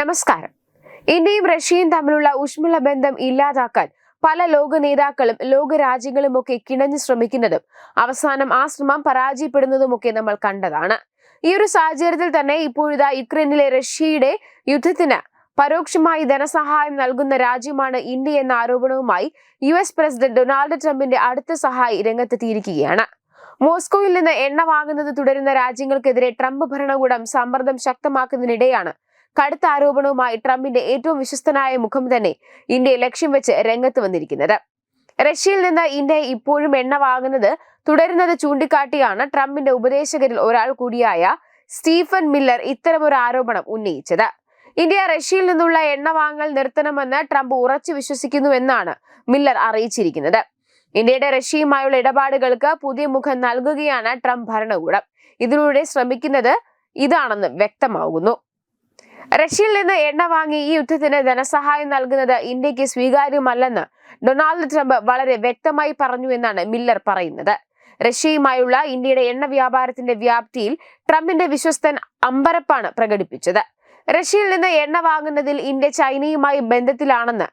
നമസ്കാരം. ഇന്ത്യയും റഷ്യയും തമ്മിലുള്ള ഊഷ്മള ബന്ധം ഇല്ലാതാക്കാൻ പല ലോക നേതാക്കളും ലോക രാജ്യങ്ങളുമൊക്കെ കിണഞ്ഞു ശ്രമിക്കുന്നതും അവസാനം ആ ശ്രമം പരാജയപ്പെടുന്നതുമൊക്കെ നമ്മൾ കണ്ടതാണ്. ഈ ഒരു സാഹചര്യത്തിൽ തന്നെ ഇപ്പോഴിതാ യുക്രൈനിലെ റഷ്യയുടെ യുദ്ധത്തിന് പരോക്ഷമായി ധനസഹായം നൽകുന്ന രാജ്യമാണ് ഇന്ത്യ എന്ന ആരോപണവുമായി യു എസ് പ്രസിഡന്റ് ഡൊണാൾഡ് ട്രംപിന്റെ അടുത്ത സഹായി രംഗത്തെത്തിയിരിക്കുകയാണ്. മോസ്കോയിൽ നിന്ന് എണ്ണ വാങ്ങുന്നത് തുടരുന്ന രാജ്യങ്ങൾക്കെതിരെ ട്രംപ് ഭരണകൂടം സമ്മർദ്ദം ശക്തമാക്കുന്നതിനിടെയാണ് കടുത്ത ആരോപണവുമായി ട്രംപിന്റെ ഏറ്റവും വിശ്വസ്തനായ മുഖം തന്നെ ഇന്ത്യയെ ലക്ഷ്യം വെച്ച് രംഗത്ത് വന്നിരിക്കുന്നത്. റഷ്യയിൽ നിന്ന് ഇന്ത്യ ഇപ്പോഴും എണ്ണ വാങ്ങുന്നത് തുടരുന്നത് ചൂണ്ടിക്കാട്ടിയാണ് ട്രംപിന്റെ ഉപദേശകരിൽ ഒരാൾ കൂടിയായ സ്റ്റീഫൻ മില്ലർ ഇത്തരമൊരു ആരോപണം ഉന്നയിച്ചത്. ഇന്ത്യ റഷ്യയിൽ നിന്നുള്ള എണ്ണ വാങ്ങൽ നിർത്തണമെന്ന് ട്രംപ് ഉറച്ചു വിശ്വസിക്കുന്നുവെന്നാണ് മില്ലർ അറിയിച്ചിരിക്കുന്നത്. ഇന്ത്യയുടെ റഷ്യയുമായുള്ള ഇടപാടുകൾക്ക് പുതിയ മുഖം നൽകുകയാണ് ട്രംപ് ഭരണകൂടം. ഇതിലൂടെ ശ്രമിക്കുന്നത് ഇതാണെന്ന് വ്യക്തമാകുന്നു. റഷ്യയിൽ നിന്ന് എണ്ണ വാങ്ങി ഈ യുദ്ധത്തിന് ധനസഹായം നൽകുന്നത് ഇന്ത്യയ്ക്ക് സ്വീകാര്യമല്ലെന്ന് ഡൊണാൾഡ് ട്രംപ് വളരെ വ്യക്തമായി പറഞ്ഞു എന്നാണ് മില്ലർ പറയുന്നത്. റഷ്യയുമായുള്ള ഇന്ത്യയുടെ എണ്ണ വ്യാപാരത്തിന്റെ വ്യാപ്തിയിൽ ട്രംപിന്റെ വിശ്വസ്തൻ അമ്പരപ്പാണ് പ്രകടിപ്പിച്ചത്. റഷ്യയിൽ നിന്ന് എണ്ണ വാങ്ങുന്നതിൽ ഇന്ത്യ ചൈനയുമായി ബന്ധത്തിലാണെന്ന്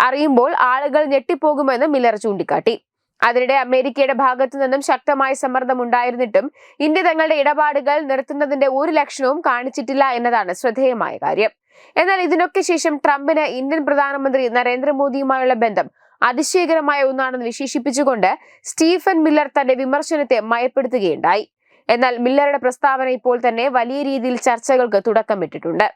അറിയുമ്പോൾ ആളുകൾ ഞെട്ടിപ്പോകുമെന്ന് മില്ലർ ചൂണ്ടിക്കാട്ടി. അതിനിടെ അമേരിക്കയുടെ ഭാഗത്തു നിന്നും ശക്തമായ സമ്മർദ്ദം ഉണ്ടായിരുന്നിട്ടും ഇന്ത്യ തങ്ങളുടെ ഇടപാടുകൾ നിർത്തുന്നതിന്റെ ഒരു ലക്ഷണവും കാണിച്ചിട്ടില്ല എന്നതാണ് ശ്രദ്ധേയമായ കാര്യം. എന്നാൽ ഇതിനൊക്കെ ശേഷം ട്രംപിന് ഇന്ത്യൻ പ്രധാനമന്ത്രി നരേന്ദ്രമോദിയുമായുള്ള ബന്ധം അതിശയകരമായ ഒന്നാണെന്ന് വിശേഷിപ്പിച്ചുകൊണ്ട് സ്റ്റീഫൻ മില്ലർ തന്റെ വിമർശനത്തെ മയപ്പെടുത്തുകയുണ്ടായി. എന്നാൽ മില്ലറുടെ പ്രസ്താവന ഇപ്പോൾ തന്നെ വലിയ രീതിയിൽ ചർച്ചകൾക്ക് തുടക്കമിട്ടിട്ടുണ്ട്.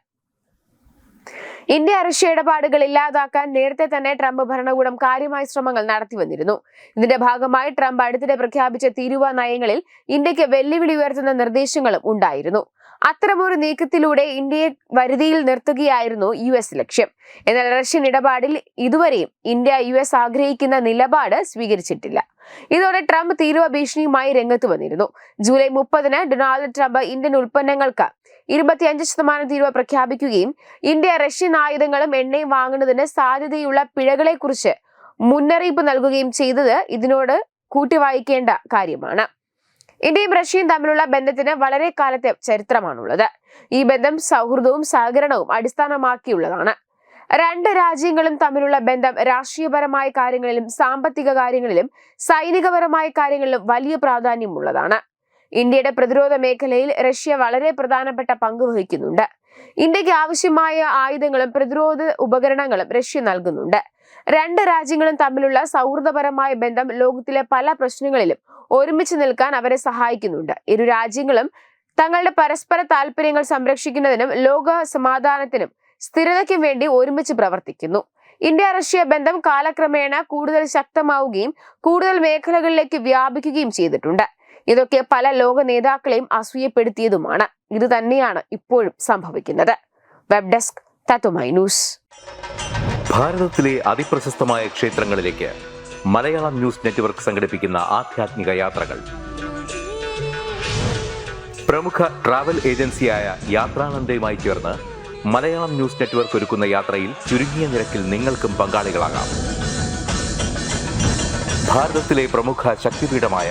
ഇന്ത്യ റഷ്യ ഇടപാടുകൾ ഇല്ലാതാക്കാൻ നേരത്തെ തന്നെ ട്രംപ് ഭരണകൂടം കാര്യമായ ശ്രമങ്ങൾ നടത്തി വന്നിരുന്നു. ഇതിന്റെ ഭാഗമായി ട്രംപ് അടുത്തിടെ പ്രഖ്യാപിച്ച തീരുവ നയങ്ങളിൽ ഇന്ത്യയ്ക്ക് വെല്ലുവിളി ഉയർത്തുന്ന നിർദ്ദേശങ്ങളും ഉണ്ടായിരുന്നു. അത്തരമൊരു നീക്കത്തിലൂടെ ഇന്ത്യയെ വരുതിയിൽ നിർത്തുകയായിരുന്നു യു എസ് ലക്ഷ്യം. എന്നാൽ റഷ്യൻ ഇടപാടിൽ ഇതുവരെയും ഇന്ത്യ യു എസ് ആഗ്രഹിക്കുന്ന നിലപാട് സ്വീകരിച്ചിട്ടില്ല. ഇതോടെ ട്രംപ് തീരുവ ഭീഷണിയുമായി രംഗത്ത് വന്നിരുന്നു. ജൂലൈ മുപ്പതിന് ഡൊണാൾഡ് ട്രംപ് ഇന്ത്യൻ ഉൽപ്പന്നങ്ങൾക്ക് ഇരുപത്തിയഞ്ച് ശതമാനം തീരുവ പ്രഖ്യാപിക്കുകയും ഇന്ത്യ റഷ്യൻ ആയുധങ്ങളും എണ്ണയും വാങ്ങുന്നതിന് സാധ്യതയുള്ള പിഴകളെക്കുറിച്ച് മുന്നറിയിപ്പ് നൽകുകയും ചെയ്തത് ഇതിനോട് കൂട്ടിവായിക്കേണ്ട കാര്യമാണ്. ഇന്ത്യയും റഷ്യയും തമ്മിലുള്ള ബന്ധത്തിന് വളരെ കാലത്തെ ചരിത്രമാണുള്ളത്. ഈ ബന്ധം സൗഹൃദവും സഹകരണവും അടിസ്ഥാനമാക്കിയുള്ളതാണ്. രണ്ട് രാജ്യങ്ങളും തമ്മിലുള്ള ബന്ധം രാഷ്ട്രീയപരമായ കാര്യങ്ങളിലും സാമ്പത്തിക കാര്യങ്ങളിലും സൈനികപരമായ കാര്യങ്ങളിലും വലിയ പ്രാധാന്യമുള്ളതാണ്. ഇന്ത്യയുടെ പ്രതിരോധ മേഖലയിൽ റഷ്യ വളരെ പ്രധാനപ്പെട്ട പങ്ക് വഹിക്കുന്നുണ്ട്. ഇന്ത്യയ്ക്ക് ആവശ്യമായ ആയുധങ്ങളും പ്രതിരോധ ഉപകരണങ്ങളും റഷ്യ നൽകുന്നുണ്ട്. രണ്ട് രാജ്യങ്ങളും തമ്മിലുള്ള സൗഹൃദപരമായ ബന്ധം ലോകത്തിലെ പല പ്രശ്നങ്ങളിലും ഒരുമിച്ച് നിൽക്കാൻ അവരെ സഹായിക്കുന്നുണ്ട്. ഇരു രാജ്യങ്ങളും തങ്ങളുടെ പരസ്പര താല്പര്യങ്ങൾ സംരക്ഷിക്കുന്നതിനും ലോക സമാധാനത്തിനും സ്ഥിരതയ്ക്കും വേണ്ടി ഒരുമിച്ച് പ്രവർത്തിക്കുന്നു. ഇന്ത്യ റഷ്യ ബന്ധം കാലക്രമേണ കൂടുതൽ ശക്തമാവുകയും കൂടുതൽ മേഖലകളിലേക്ക് വ്യാപിക്കുകയും ചെയ്തിട്ടുണ്ട്. ഇതൊക്കെ പല ലോക നേതാക്കളെയും അസൂയപ്പെടുത്തിയതുമാണ്. ഇത് തന്നെയാണ് ഇപ്പോഴും സംഭവിക്കുന്നത്. വെബ് ഡെസ്ക് തത്തുമൈ ന്യൂസ് ഭാരതത്തിലെ അതിപ്രശസ്തമായ ക്ഷേത്രങ്ങളിലേക്ക് മലയാളം ന്യൂസ് നെറ്റ്വർക്ക് സംഘടിപ്പിക്കുന്ന ആധ്യാത്മിക യാത്രകൾ. പ്രമുഖ ട്രാവൽ ഏജൻസിയായ യാത്രാനന്ദയുമായി ചേർന്ന് മലയാളം ന്യൂസ് നെറ്റ്വർക്ക് ഒരുക്കുന്ന യാത്രയിൽ ചുരുങ്ങിയ നിരക്കിൽ നിങ്ങൾക്കും പങ്കാളികളാകാം. ഭാരതത്തിലെ പ്രമുഖ ശക്തിപീഠമായ